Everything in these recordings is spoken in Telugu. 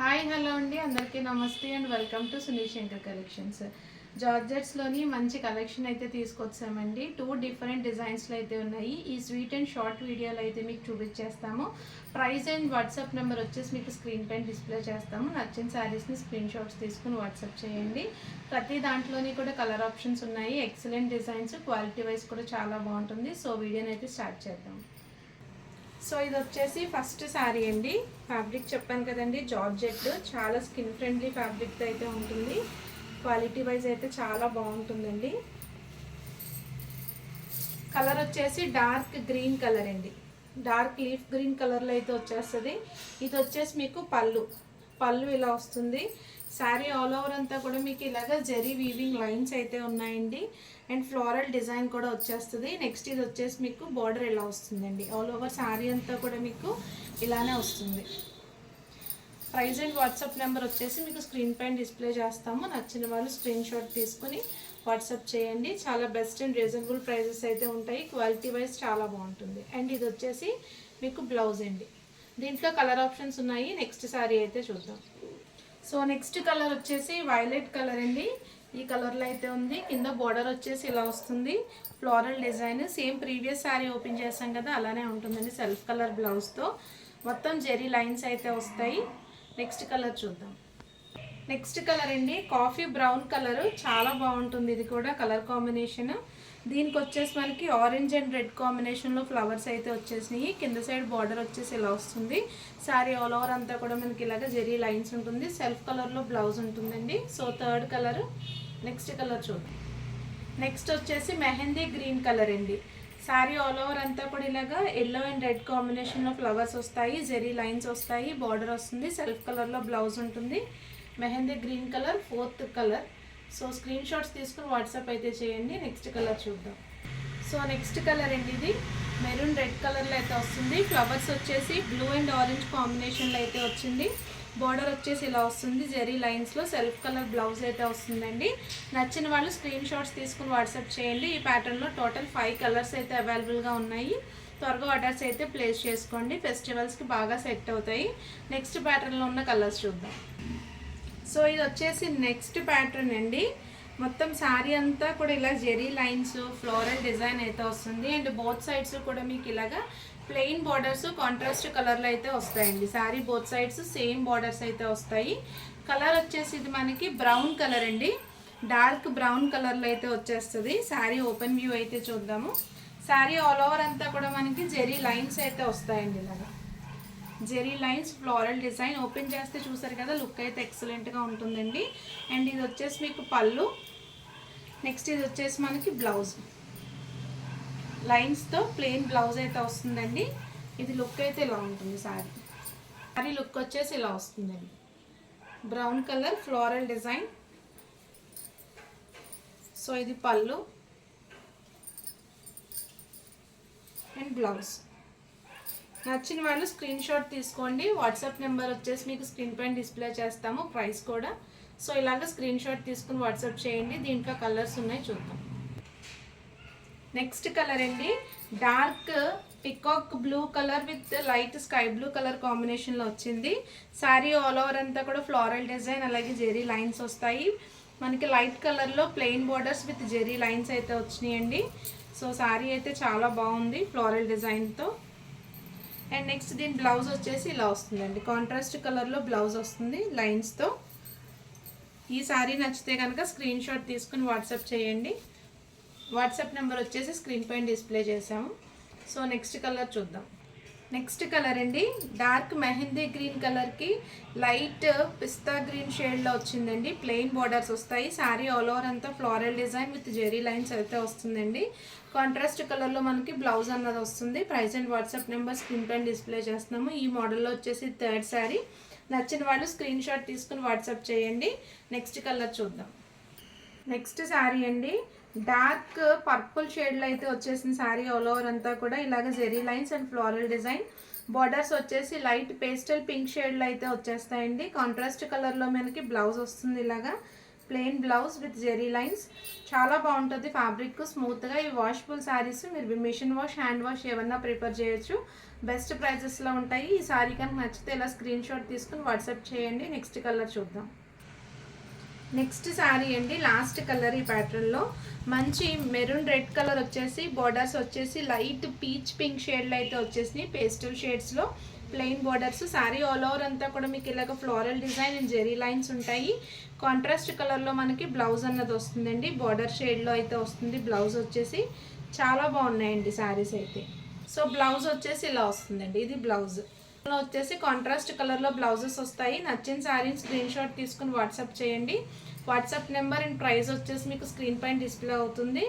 హాయ్ హలో అండి. అందరికీ నమస్తే and welcome to Sunil Shankar collections. జార్జెట్స్లోని మంచి కలెక్షన్ అయితే తీసుకొచ్చామండి. టూ డిఫరెంట్ డిజైన్స్లో అయితే ఉన్నాయి. ఈ స్వీట్ అండ్ షార్ట్ వీడియోలో అయితే మీకు చూపించేస్తాము. ప్రైస్ అండ్ వాట్సాప్ నెంబర్ వచ్చేసి మీకు స్క్రీన్ పైన డిస్ప్లే చేస్తాము. నచ్చిన శారీస్ని స్క్రీన్ షాట్స్ తీసుకుని వాట్సాప్ చేయండి. ప్రతి దాంట్లోని కూడా కలర్ ఆప్షన్స్ ఉన్నాయి. ఎక్సలెంట్ డిజైన్స్ క్వాలిటీ వైజ్ కూడా చాలా బాగుంటుంది. సో వీడియోని అయితే స్టార్ట్ చేద్దాం. సో ఇది వచ్చేసి ఫస్ట్ శారీ అండి. ఫ్యాబ్రిక్ చెప్పాను కదండి జార్జెట్ చాలా స్కిన్ ఫ్రెండ్లీ ఫ్యాబ్రిక్ అయితే ఉంటుంది. క్వాలిటీ వైజ్ అయితే చాలా బాగుంటుందండి. కలర్ వచ్చేసి డార్క్ గ్రీన్ కలర్ అండి. డార్క్ లీఫ్ గ్రీన్ కలర్లో అయితే వచ్చేస్తుంది. ఇది వచ్చేసి మీకు పళ్ళు. పళ్ళు ఇలా వస్తుంది. శారీ ఆల్ ఓవర్ అంతా కూడా మీకు ఇలాగ జరీ వీవింగ్ లైన్స్ అయితే ఉన్నాయండి. అండ్ ఫ్లోరల్ డిజైన్ కూడా వచ్చేస్తుంది. నెక్స్ట్ ఇది వచ్చేసి మీకు బార్డర్ ఇలా వస్తుందండి? ఆల్ ఓవర్ శారీ అంతా కూడా మీకు ఇలానే వస్తుంది. ప్రైజ్ అండ్ వాట్సాప్ నెంబర్ వచ్చేసి మీకు స్క్రీన్ పైన డిస్ప్లే చేస్తాము. నచ్చిన వాళ్ళు స్క్రీన్ షాట్ తీసుకుని వాట్సాప్ చేయండి. చాలా బెస్ట్ అండ్ రీజనబుల్ ప్రైజెస్ అయితే ఉంటాయి. క్వాలిటీ వైజ్ చాలా బాగుంటుంది. అండ్ ఇది వచ్చేసి మీకు బ్లౌజ్ అండి. దీంట్లో కలర్ ఆప్షన్స్ ఉన్నాయి. నెక్స్ట్ శారీ అయితే చూద్దాం. సో నెక్స్ట్ కలర్ వచ్చేసి వైలెట్ కలర్ అండి. ఈ కలర్లో అయితే ఉంది. కింద బోర్డర్ వచ్చేసి ఇలా వస్తుంది. Floral design same previous sari open చేసాం కదా అలానే ఉంటుందండి సెల్ఫ్ కలర్ బ్లౌజ్తో మొత్తం జెరీ లైన్స్ అయితే వస్తాయి. నెక్స్ట్ కలర్ చూద్దాం. నెక్స్ట్ కలర్ అండి కాఫీ బ్రౌన్ కలర్ చాలా బాగుంటుంది. ఇది కూడా కలర్ కాంబినేషన్ దీనికి వచ్చేసి మనకి ఆరెంజ్ అండ్ రెడ్ కాంబినేషన్లో ఫ్లవర్స్ అయితే వచ్చేసినాయి. కింద సైడ్ బార్డర్ వచ్చేసి ఇలా వస్తుంది. శారీ ఆల్ ఓవర్ అంతా కూడా మనకి ఇలాగ జెరీ లైన్స్ ఉంటుంది. సెల్ఫ్ కలర్లో బ్లౌజ్ ఉంటుందండి. So third colour next colour చూడండి నెక్స్ట్ వచ్చేసి మెహందీ గ్రీన్ కలర్ అండి. శారీ ఆల్ ఓవర్ అంతా కూడా ఇలాగా ఎల్లో అండ్ రెడ్ కాంబినేషన్లో ఫ్లవర్స్ వస్తాయి. జెరీ లైన్స్ వస్తాయి. బార్డర్ వస్తుంది. సెల్ఫ్ కలర్లో బ్లౌజ్ ఉంటుంది. Mehndi green colour fourth colour so screen shots తీసుకుని వాట్సాప్ అయితే చేయండి. నెక్స్ట్ కలర్ చూద్దాం. సో నెక్స్ట్ కలర్ అండి ఇది మెరూన్ రెడ్ కలర్లో అయితే వస్తుంది. ఫ్లవర్స్ వచ్చేసి బ్లూ అండ్ ఆరెంజ్ కాంబినేషన్లో అయితే వచ్చింది. బార్డర్ వచ్చేసి ఇలా వస్తుంది. జెరీ లైన్స్లో సెల్ఫ్ కలర్ బ్లౌజ్ అయితే వస్తుందండి. నచ్చిన వాళ్ళు స్క్రీన్ షాట్స్ తీసుకుని వాట్సాప్ చేయండి. ఈ ప్యాటర్న్లో టోటల్ ఫైవ్ కలర్స్ అయితే అవైలబుల్గా ఉన్నాయి. త్వరగా ఆర్డర్స్ అయితే ప్లేస్ చేసుకోండి. ఫెస్టివల్స్కి బాగా సెట్ అవుతాయి. నెక్స్ట్ ప్యాటర్న్లో ఉన్న కలర్స్ చూద్దాం. సో ఇది వచ్చేసి నెక్స్ట్ ప్యాటర్న్ అండి. మొత్తం శారీ అంతా కూడా ఇలా జెరీ లైన్స్ ఫ్లోరల్ డిజైన్ అయితే వస్తుంది. అండ్ బోత్ సైడ్స్ కూడా మీకు ఇలాగా ప్లెయిన్ బార్డర్స్ కాంట్రాస్ట్ కలర్లో అయితే వస్తాయండి. Sari both sides same borders అయితే వస్తాయి. కలర్ వచ్చేసి ఇది మనకి బ్రౌన్ కలర్ అండి. డార్క్ బ్రౌన్ కలర్లో అయితే వచ్చేస్తుంది. శారీ ఓపెన్ వ్యూ అయితే చూద్దాము. శారీ ఆల్ ఓవర్ అంతా కూడా మనకి జెరీ లైన్స్ అయితే వస్తాయండి ఇలాగా. Zari lines floral design open చేస్తే చూసారు కదా లుక్ అయితే ఎక్సలెంట్గా ఉంటుందండి. అండ్ ఇది వచ్చేసి మీకు పళ్ళు. నెక్స్ట్ ఇది వచ్చేసి మనకి బ్లౌజ్. లైన్స్తో ప్లెయిన్ బ్లౌజ్ అయితే వస్తుందండి. ఇది లుక్ అయితే ఇలా ఉంటుంది సారీ. శారీ లుక్ వచ్చేసి ఇలా వస్తుందండి. Brown colour floral design. So ఇది పళ్ళు. And blouse. నచ్చిన వాళ్ళు స్క్రీన్ షాట్ తీసుకోండి. వాట్సాప్ నెంబర్ వచ్చేసి మీకు స్క్రీన్ పైన డిస్ప్లే చేస్తాము. ప్రైస్ కూడా. సో ఇలాగ స్క్రీన్ షాట్ తీసుకుని వాట్సాప్ చేయండి. దీంట్లో కలర్స్ ఉన్నాయి చూద్దాం. నెక్స్ట్ కలర్ అండి. Dark peacock blue colour with light sky blue colour కాంబినేషన్లో వచ్చింది. శారీ ఆల్ ఓవర్ అంతా కూడా ఫ్లోరల్ డిజైన్ అలాగే జెరీ లైన్స్ వస్తాయి. మనకి లైట్ కలర్లో plain borders with zari lines అయితే వచ్చినాయండి. సో శారీ అయితే చాలా బాగుంది ఫ్లోరల్ డిజైన్తో. అండ్ నెక్స్ట్ దీని బ్లౌజ్ వచ్చేసి ఇలా వస్తుందండి. కాంట్రాస్ట్ కలర్లో బ్లౌజ్ వస్తుంది లైన్స్తో ఈ శారీ నచ్చితే కనుక స్క్రీన్ షాట్ తీసుకుని వాట్సాప్ చేయండి. వాట్సాప్ నెంబర్ వచ్చేసి స్క్రీన్ పైన డిస్ప్లే చేసాము సో నెక్స్ట్ కలర్ చూద్దాం. నెక్స్ట్ కలర్ అండి. డార్క్ మెహందీ గ్రీన్ కలర్కి లైట్ పిస్తా గ్రీన్ షేడ్లో వచ్చిందండి. ప్లెయిన్ బార్డర్స్ వస్తాయి. శారీ ఆల్ ఓవర్ అంతా floral design with zari lines అయితే వస్తుందండి. కాంట్రాస్ట్ కలర్లో మనకి బ్లౌజ్ అన్నది వస్తుంది. Price and WhatsApp number screen పైన డిస్ప్లే చేస్తున్నాము. ఈ మోడల్లో వచ్చేసి థర్డ్ శారీ నచ్చిన వాళ్ళు స్క్రీన్ షాట్ తీసుకుని వాట్సాప్ చేయండి. నెక్స్ట్ కలర్ చూద్దాం. నెక్స్ట్ శారీ అండి. డార్క్ పర్పుల్ షేడ్లో అయితే వచ్చేసిన శారీ ఆల్ ఓవర్ అంతా కూడా. ఇలాగ zari lines and floral design. Borders వచ్చేసి లైట్ పేస్టల్ పింక్ షేడ్లో అయితే వచ్చేస్తాయండి. కాంట్రాస్ట్ కలర్లో మనకి బ్లౌజ్ వస్తుంది ఇలాగా. Plain blouse with zari lines. చాలా బాగుంటుంది ఫ్యాబ్రిక్. స్మూత్గా ఈ వాషబుల్ శారీస్ మీరు మిషన్ వాష్ హ్యాండ్ వాష్ ఏమన్నా ప్రిపేర్ చేయొచ్చు. బెస్ట్ ప్రైజెస్లో ఉంటాయి. ఈ శారీ కనుక నచ్చితే ఇలా స్క్రీన్ షాట్ తీసుకుని వాట్సాప్ చేయండి. నెక్స్ట్ కలర్ చూద్దాం. నెక్స్ట్ శారీ అండి లాస్ట్ కలర్ ఈ ప్యాటర్న్లో మంచి మెరూన్ రెడ్ కలర్ వచ్చేసి బోర్డర్స్ వచ్చేసి లైట్ పీచ్ పింక్ షేడ్లో అయితే వచ్చేసినాయి. Pastel షేడ్స్లో plain borders sari all over అంతా కూడా మీకు ఇలాగ floral design and zari lines ఉంటాయి. కాంట్రాస్ట్ కలర్లో మనకి బ్లౌజ్ అన్నది వస్తుందండి. బార్డర్ షేడ్లో అయితే వస్తుంది. బ్లౌజ్ వచ్చేసి చాలా బాగున్నాయండి శారీస్ అయితే. సో బ్లౌజ్ వచ్చేసి ఇలా వస్తుందండి. ఇది బ్లౌజ్ వచ్చేసి కాంట్రాస్ట్ కలర్లో బ్లౌజెస్ వస్తాయి. నచ్చిన శారీని స్క్రీన్ షాట్ తీసుకుని వాట్సాప్ చేయండి. వాట్సాప్ నెంబర్ అండ్ ప్రైస్ వచ్చేసి మీకు స్క్రీన్ పైన డిస్ప్లే అవుతుంది.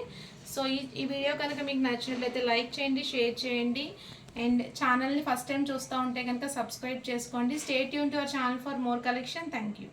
సో ఈ ఈ వీడియో కనుక మీకు నచ్చినట్లయితే లైక్ చేయండి షేర్ చేయండి. అండ్ ఛానల్ని ఫస్ట్ టైం చూస్తూ ఉంటే కనుక సబ్స్క్రైబ్ చేసుకోండి. Stay Yoon to our channel for more collection thank you